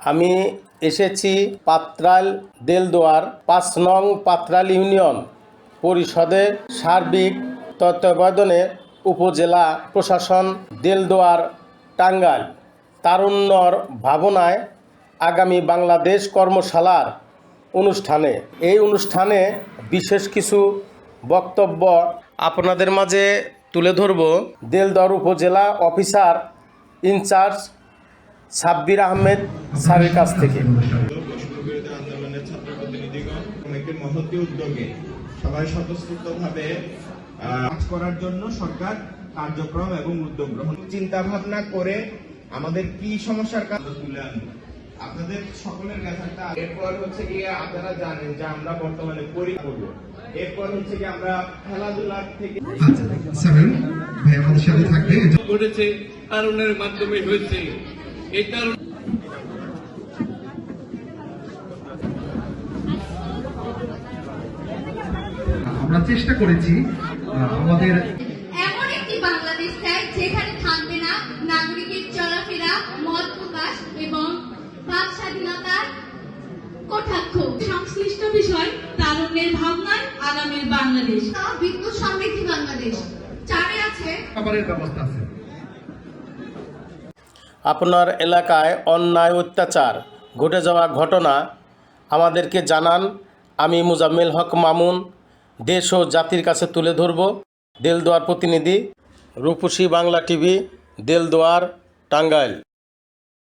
আমি এসেছি পাত্রাল দেলদুয়ার পাঁচ নং পাত্রাল ইউনিয়ন পরিষদের সার্বিক তত্ত্বাবধানে উপজেলা প্রশাসন দেলদুয়ার টাঙ্গাইল। তারুণ্যর ভাবনায় আগামী বাংলাদেশ কর্মশালার অনুষ্ঠানে। এই অনুষ্ঠানে বিশেষ কিছু বক্তব্য আপনাদের মাঝে তুলে ধরব। দেলদর উপজেলা অফিসার ইনচার্জ সাব্বির আহমেদ স্যারের কাছ থেকে। সবাই স্বতঃস্ফূর্তভাবে কাজ করার জন্য সরকার কার্যক্রম এবং উদ্যোগ গ্রহণ চিন্তা ভাবনা করে আমাদের কি সমস্যার কাজ তুলে আনব আপনাদের সকলের কাছে একটা এরপর হচ্ছে গিয়ে আপনারা জানেন যে আমরা বর্তমানে পরীক্ষা করব। এরপর হচ্ছে কি আমরা খেলাধুলার থেকে আচ্ছা ঘটেছে কারণের মাধ্যমে হয়েছে। এই কারণ আমরা চেষ্টা করেছি আমাদের এমন একটি বাংলাদেশ চাই যেখানে থাকবে না নাগরিকের চলাফেরা মত প্রকাশ এবং বাক স্বাধীনতার কটাক্ষ। সংশ্লিষ্ট বিষয় তারুণ্যের ভাবনায় আগামীর বাংলাদেশ। বিদ্যুৎ সমৃদ্ধি বাংলাদেশ। চারে আছে খাবারের ব্যবস্থা আছে। আপনার এলাকায় অন্যায় অত্যাচার ঘটে যাওয়া ঘটনা আমাদেরকে জানান। আমি মুজাম্মেল হক মামুন, দেশ ও জাতির কাছে তুলে ধরব। দেলদোয়ার প্রতিনিধি রূপসী বাংলা টিভি, দেলদোয়ার টাঙ্গাইল।